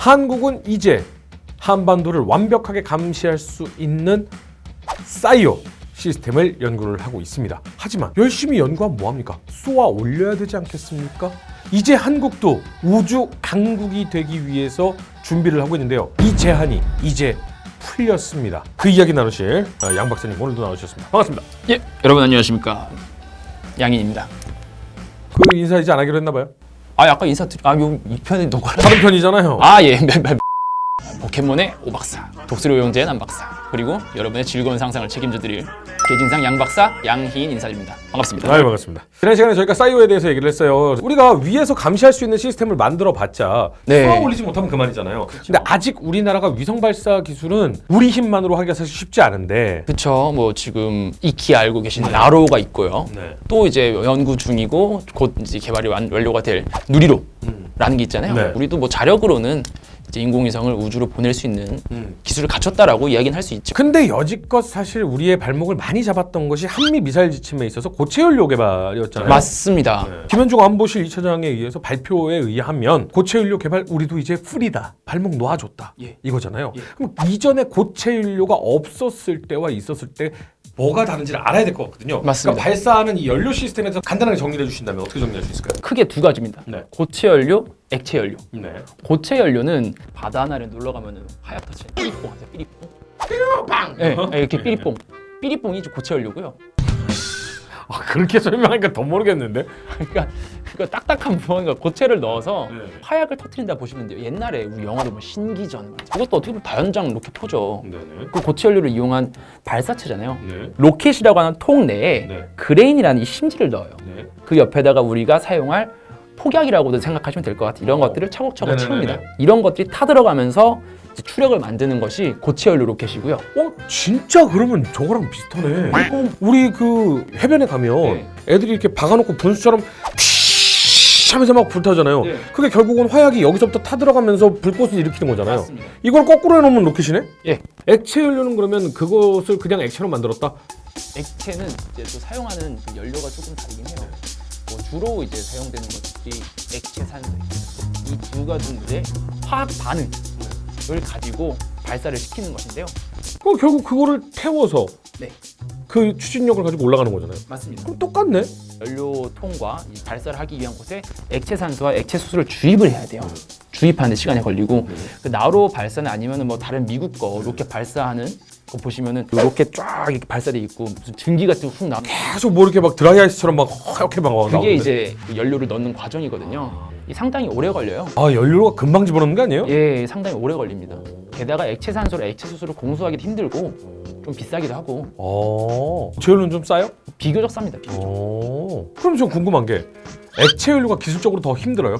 한국은 이제 한반도를 완벽하게 감시할 수 있는 사이오 시스템을 연구를 하고 있습니다. 하지만 열심히 연구하면 뭐합니까? 쏘아 올려야 되지 않겠습니까? 이제 한국도 우주 강국이 되기 위해서 준비를 하고 있는데요. 이 제한이 이제 풀렸습니다. 그 이야기 나누실 어, 양 박사님 오늘도 나오셨습니다. 반갑습니다. 예, 여러분 안녕하십니까 양인입니다. 그 인사 이제 안 하기로 했나 봐요. 아, 아까 인사 드리, 아, 요, 이 편이 누가? 다른 편이잖아요. 아, 예, 포켓몬의 오 박사, 독수리 오영재의 남 박사, 그리고 여러분의 즐거운 상상을 책임져 드릴 개진상 양 박사 양희인 인사드립니다. 반갑습니다. 아유 반갑습니다. 지난 시간에 저희가 사이오에 대해서 얘기를 했어요. 우리가 위에서 감시할 수 있는 시스템을 만들어 봤자 네. 쏘아 올리지 못하면 그만이잖아요. 근데 아직 우리나라가 위성 발사 기술은 우리 힘만으로 하기가 사실 쉽지 않은데 그쵸, 뭐 지금 익히 알고 계신 나로가 있고요. 네. 또 이제 연구 중이고 곧 이제 개발이 완, 완료가 될 누리로 라는 게 있잖아요. 네. 우리도 뭐 자력으로는 이제 인공위성을 우주로 보낼 수 있는 음. 기술을 갖췄다라고 이야기는 할 수 있죠. 근데 여지껏 사실 우리의 발목을 많이 잡았던 것이 한미 미사일 지침에 있어서 고체 연료 개발이었잖아요. 맞습니다. 네. 김현중 안보실 2차장에 의해서 발표에 의하면 고체 연료 개발 우리도 이제 풀이다. 발목 놓아줬다. 예. 이거잖아요. 그럼 이전에 고체 연료가 없었을 때와 있었을 때 뭐가 다른지를 알아야 될 것 같거든요. 맞습니다. 그러니까 발사하는 이 연료 시스템에서 간단하게 정리해 주신다면 어떻게 정리할 수 있을까요? 크게 두 가지입니다. 네. 고체 연료, 액체 연료. 네. 고체 연료는 바다 하나를 놀러 가면은 치 삐리뽕 하세요. 삐리뽕. 빵. 네, 네, 이렇게 삐리뽕. 삐리뽕이 고체 연료고요. 아, 그렇게 설명하니까 더 모르겠는데. 그러니까 그 딱딱한 무언가 고체를 넣어서 네. 화약을 터트린다 보시면 돼요. 옛날에 우리 영화도 뭐 신기전 그것도 어떻게 보면 다연장 로켓포죠. 네네. 그 고체 연료를 이용한 발사체잖아요. 네. 로켓이라고 하는 통 내에 네. 그레인이라는 이 심지를 넣어요. 네. 그 옆에다가 우리가 사용할 폭약이라고도 생각하시면 될 것 같아요. 이런 것들을 차곡차곡 네네네네. 채웁니다. 이런 것들이 타들어가면서 추력을 만드는 것이 고체 연료 로켓이고요. 어 진짜 그러면 저거랑 비슷하네. 어, 우리 그 해변에 가면 네. 애들이 이렇게 박아놓고 분수처럼 티 하면서 막 불타잖아요. 네. 그게 결국은 화약이 여기서부터 타들어가면서 불꽃을 일으키는 거잖아요. 맞습니다. 이걸 거꾸로 해놓으면 로켓이네? 예. 액체 연료는 그러면 그것을 그냥 액체로 만들었다? 액체는 이제 또 사용하는 그 연료가 조금 다르긴 해요. 뭐 주로 이제 사용되는 것들이 액체 산소 이 두 가지들의 화학 반응을 가지고 발사를 시키는 것인데요. 그 결국 그거를 태워서 네, 그 추진력을 가지고 올라가는 거잖아요. 맞습니다. 그럼 똑같네. 연료통과 이 발사를 하기 위한 곳에 액체 산소와 액체 수소를 주입을 해야 돼요. 주입하는데 시간이 걸리고 그 나로 발사는 아니면은 뭐 다른 미국 거 로켓 발사하는 거 보시면은 그 로켓 쫙 이렇게 발사돼 있고 무슨 증기 같은 거훅 나. 계속 뭐 이렇게 막 드라이 아이스처럼 막 하얗게 막 나오는데. 그게 이제 그 연료를 넣는 과정이거든요. 이 상당히 오래 걸려요. 아 연료가 금방 집어넣는 거 아니에요? 예, 상당히 오래 걸립니다. 게다가 액체 산소를 액체 수소를 공수하기도 힘들고 좀 비싸기도 하고 어. 고체 연료는 좀 싸요? 비교적 쌉니다. 비교적. 어. 그럼 좀 궁금한 게 액체 연료가 기술적으로 더 힘들어요?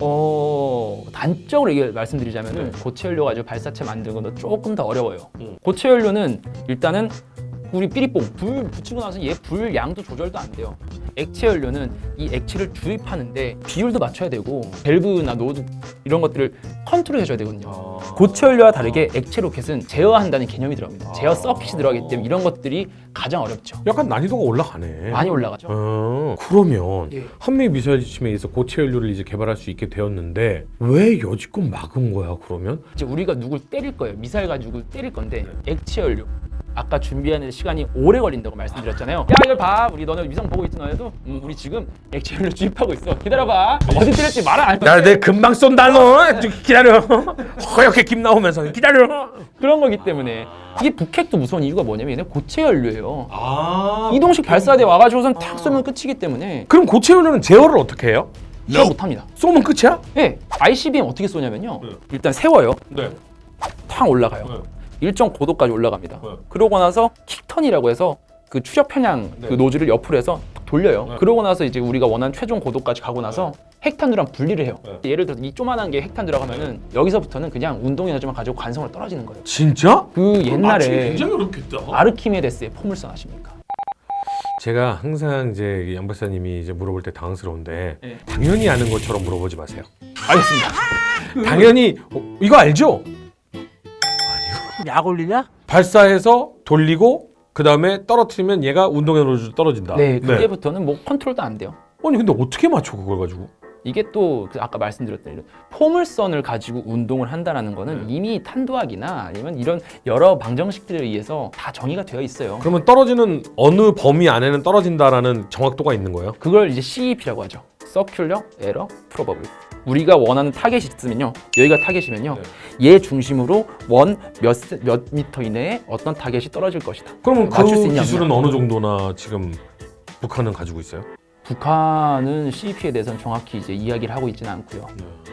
어 단적으로 얘기 말씀드리자면 은 고체 연료 가지고 발사체 만드는 건 조금 더 어려워요. 고체 연료는 일단은 우리 삐리뽕 불 붙이고 나서 얘 불 양도 조절도 안 돼요. 액체 연료는 이 액체를 주입하는데 비율도 맞춰야 되고 밸브나 노드 이런 것들을 컨트롤 해줘야 되거든요. 고체 연료와 다르게 액체 로켓은 제어한다는 개념이 들어갑니다. 제어 서킷이 들어가기 때문에 이런 것들이 가장 어렵죠. 약간 난이도가 올라가네. 많이 올라가죠. 어, 그러면 예. 한미 미사일 지침에 의해서 고체 연료를 이제 개발할 수 있게 되었는데 왜 여지껏 막은 거야 그러면? 이제 우리가 누굴 때릴 거예요. 미사일 가지고 때릴 건데 액체 연료. 아까 준비하는 시간이 오래 걸린다고 말씀드렸잖아요. 야 이걸 봐, 우리 너네 위성 보고 있지 너네도? 음, 우리 지금 액체 연료 주입하고 있어. 기다려봐. 어디 때릴지 말안 해. 야, 내 금방 쏜다 너. 기다려. 허옇게 김 나오면서 기다려. 그런 거기 때문에 이게 북핵도 무서운 이유가 뭐냐면 얘네 고체 연료예요. 아. 이동식 발사대 와가지고선 탁 쏘면 끝이기 때문에 그럼 고체 연료는 제어를 어떻게 해요? 제어 못합니다. 쏘면 끝이야? 예, ICBM 어떻게 쏘냐면요. 네. 일단 세워요. 네. 탁 올라가요. 네. 일정 고도까지 올라갑니다. 네. 그러고 나서 킥턴이라고 해서 그 추력 편향 그 네. 노즐을 옆으로 해서 탁 돌려요. 네. 그러고 나서 이제 우리가 원하는 최종 고도까지 가고 나서 핵탄두랑 분리를 해요. 네. 예를 들어서 이 조만한 게 핵탄 들어가면은 여기서부터는 그냥 운동 에너지만 가지고 관성으로 떨어지는 거예요. 진짜? 그 옛날에 어렵겠다. 아르키메데스의 포물선 아십니까? 제가 항상 이제 양 박사님이 이제 물어볼 때 당황스러운데 네. 당연히 아는 것처럼 물어보지 마세요. 알겠습니다. 당연히 어, 이거 알죠? 약 올리냐? 발사해서 돌리고 그 다음에 떨어뜨리면 얘가 운동 에너지로 떨어진다. 네, 그때부터는 뭐 컨트롤도 안 돼요. 아니 근데 어떻게 맞춰 그걸 가지고? 이게 또그 아까 말씀드렸던 이런 포물선을 가지고 운동을 한다라는 거는 이미 탄도학이나 아니면 이런 여러 방정식들에 의해서 다 정의가 되어 있어요. 그러면 떨어지는 어느 범위 안에는 떨어진다라는 정확도가 있는 거예요? 그걸 이제 CEP라고 하죠. Circular Error Probability. 우리가 원하는 타겟이 있으면요. 여기가 타겟이면요. 얘 중심으로 원 몇 몇 미터 이내에 어떤 타겟이 떨어질 것이다. 그러면 맞출 수그 있냐, 기술은 없냐. 어느 정도나 지금 북한은 가지고 있어요? 북한은 CEP에 대해서는 정확히 이제 이야기를 하고 있지는 않고요.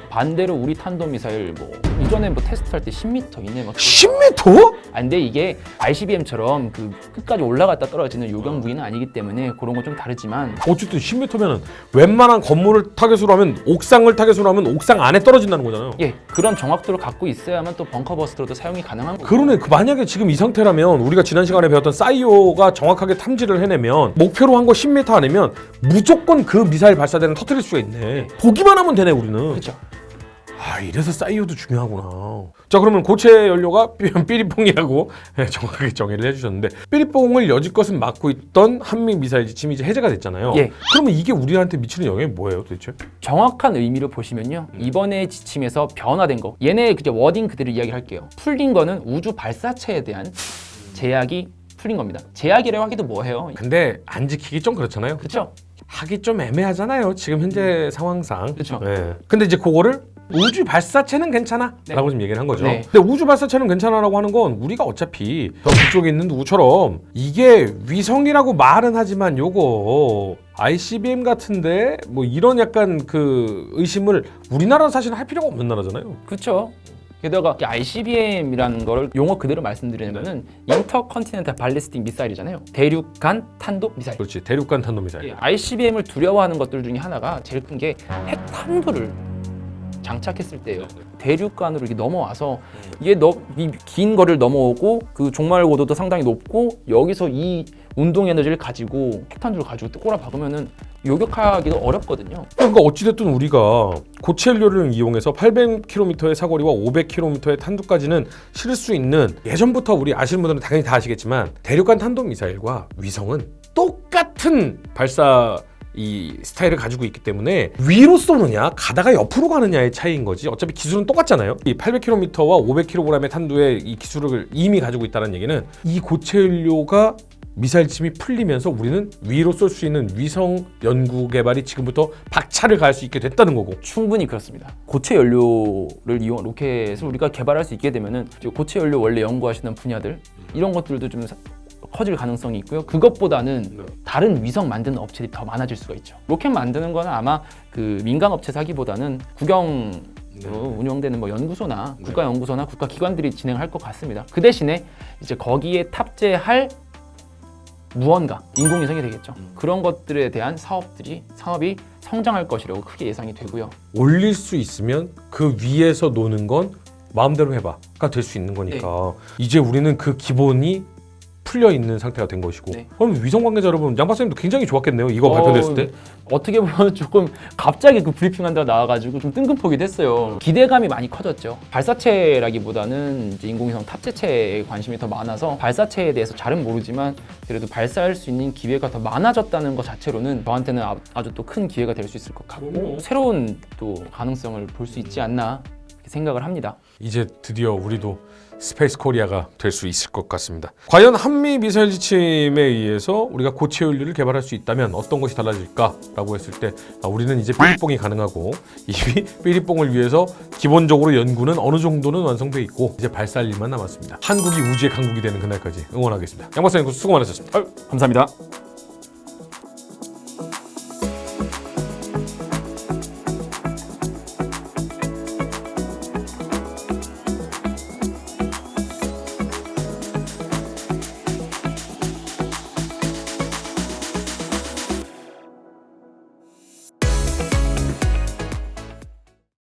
반대로 우리 탄도미사일 뭐 이전에 뭐 테스트할 때 10m 이내 막 10m? 아, 근데 이게 ICBM처럼 그 끝까지 올라갔다 떨어지는 요강 무기는 아니기 때문에 그런 건 좀 다르지만 어쨌든 10m면은 웬만한 건물을 타겟으로 하면 옥상을 타겟으로 하면 옥상 안에 떨어진다는 거잖아요. 예 그런 정확도를 갖고 있어야만 또 벙커 버스터로도 사용이 가능한 거고 그러네. 그 만약에 지금 이 상태라면 우리가 지난 시간에 배웠던 사이오가 정확하게 탐지를 해내면 목표로 한 거 10m 안이면 무조건 그 미사일 발사대는 터뜨릴 수가 있네. 보기만 하면 되네 우리는. 그렇죠. 아 이래서 사이오도 중요하구나. 자 그러면 고체 연료가 삐- 삐리뽕이라고 예, 정확하게 정의를 해주셨는데 삐리뽕을 여지껏은 막고 있던 한미 미사일 지침이 이제 해제가 됐잖아요. 예. 그러면 이게 우리한테 미치는 영향이 뭐예요 도대체? 정확한 의미를 보시면요 이번에 지침에서 변화된 거 얘네 그저 워딩 그대로 이야기할게요 풀린 거는 우주 발사체에 대한 제약이 풀린 겁니다 제약이라고 하기도 뭐해요 근데 안 지키기 좀 그렇잖아요. 그렇죠 하기 좀 애매하잖아요. 지금 현재 상황상. 그쵸. 예. 근데 이제 그거를 우주 발사체는 괜찮아 네. 라고 지금 얘기를 한 거죠. 네. 근데 우주 발사체는 괜찮아라고 하는 건 우리가 어차피 저 북쪽에 있는 누구처럼 이게 위성이라고 말은 하지만 요거 ICBM 같은데 뭐 이런 약간 그 의심을 우리나라는 사실 할 필요가 없는 나라잖아요. 그렇죠 게다가 ICBM이라는 거를 용어 그대로 말씀드리면은 인터컨티넨탈 발리스틱 미사일이잖아요 대륙 간 탄도 미사일 그렇지. 대륙간 탄도미사일. 예, ICBM을 두려워하는 것들 중에 하나가 제일 큰 게 핵탄두를 장착했을 때예요. 대륙간으로 이게 넘어와서 이게 너, 이긴 거리를 넘어오고 그 종말 고도도 상당히 높고 여기서 이 운동 에너지를 가지고 핵탄두를 가지고 꼬라 박으면은 요격하기도 어렵거든요. 그러니까 어찌됐든 우리가 고체 연료를 이용해서 800km의 사거리와 500km의 탄두까지는 실을 수 있는 예전부터 우리 아시는 분들은 당연히 다 아시겠지만 대륙간 탄도 미사일과 위성은 똑같은 발사 이 스타일을 가지고 있기 때문에 위로 쏘느냐 가다가 옆으로 가느냐의 차이인 거지. 어차피 기술은 똑같잖아요. 이 800km와 500kg의 탄두의 이 기술을 이미 가지고 있다는 얘기는 이 고체 연료가 미사일 침이 풀리면서 우리는 위로 쏠 수 있는 위성 연구 개발이 지금부터 박차를 가할 수 있게 됐다는 거고. 충분히 그렇습니다. 고체 연료를 이용 로켓을 우리가 개발할 수 있게 되면은 고체 연료 원래 연구하시는 분야들 이런 것들도 좀 사- 커질 가능성이 있고요. 그것보다는 다른 위성 만드는 업체들이 더 많아질 수가 있죠. 로켓 만드는 거는 아마 그 민간 업체 사기보다는 국영 으로 운영되는 뭐 연구소나 국가 연구소나 국가 기관들이 진행할 것 같습니다. 그 대신에 이제 거기에 탑재할 무언가 인공위성이 되겠죠. 그런 것들에 대한 사업들이 산업이 성장할 것이라고 크게 예상이 되고요. 올릴 수 있으면 그 위에서 노는 건 마음대로 해봐가 될 수 있는 거니까 이제 우리는 그 기본이 풀려 있는 상태가 된 것이고 네. 그럼 위성 관계자 여러분 양 박사님도 굉장히 좋았겠네요 이거 발표됐을 때 어떻게 보면 조금 갑자기 그 브리핑 한다고 나와가지고 좀 뜬금포기도 했어요. 기대감이 많이 커졌죠. 발사체라기보다는 이제 인공위성 탑재체에 관심이 더 많아서 발사체에 대해서 잘은 모르지만 그래도 발사할 수 있는 기회가 더 많아졌다는 것 자체로는 저한테는 아- 아주 또 큰 기회가 될 수 있을 것 같고 새로운 또 가능성을 볼 수 있지 않나 이렇게 생각을 합니다. 이제 드디어 우리도 스페이스 코리아가 될 수 있을 것 같습니다. 과연 한미 미사일 지침에 의해서 우리가 고체 연료를 개발할 수 있다면 어떤 것이 달라질까라고 했을 때 아, 우리는 이제 삐리뽕이 가능하고 이미 삐리뽕을 위해서 기본적으로 연구는 어느 정도는 완성돼 있고 이제 발사할 일만 남았습니다. 한국이 우주의 강국이 되는 그날까지 응원하겠습니다. 양 박사님 수고 많으셨습니다. 아유. 감사합니다.